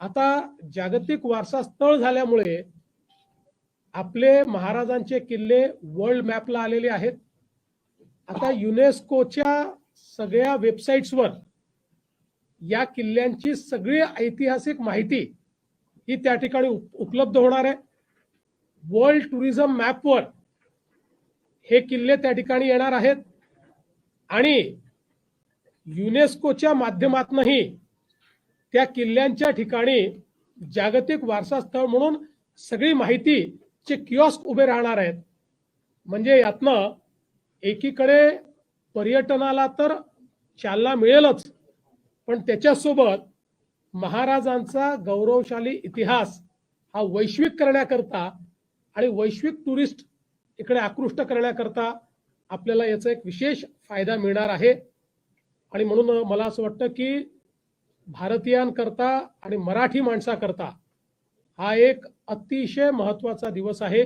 आता जागतिक वारसा स्थळ झाल्यामुळे आपले महाराजांचे किल्ले वर्ल्ड मॅपला आलेले आहेत. आता युनेस्कोच्या सगळ्या वेबसाईट्सवर या किल्ल्यांची सगळी ऐतिहासिक माहिती ही त्या ठिकाणी उप- उपलब्ध होणार आहे. वर्ल्ड टुरिझम मॅपवर हे किल्ले त्या ठिकाणी येणार आहेत. आणि युनेस्कोच्या माध्यमातूनही त्या किल्ल्यांच्या ठिकाणी जागतिक वारसा स्थळ म्हणून सगळी माहितीचे किऑस्क उभे राहणार आहेत. म्हणजे यातनं एकीकडे पर्यटनाला तर चालना मिळेलच पण त्याच्यासोबत महाराजांचा गौरवशाली इतिहास हा वैश्विक करण्याकरता आणि वैश्विक टुरिस्ट इकडे आकृष्ट करण्याकरता आपल्याला याचा एक विशेष फायदा मिळणार आहे. आणि म्हणून मला असं वाटतं की भारतीयांकरता आणि मराठी माणसाकरता हा एक अतिशय महत्त्वाचा दिवस आहे.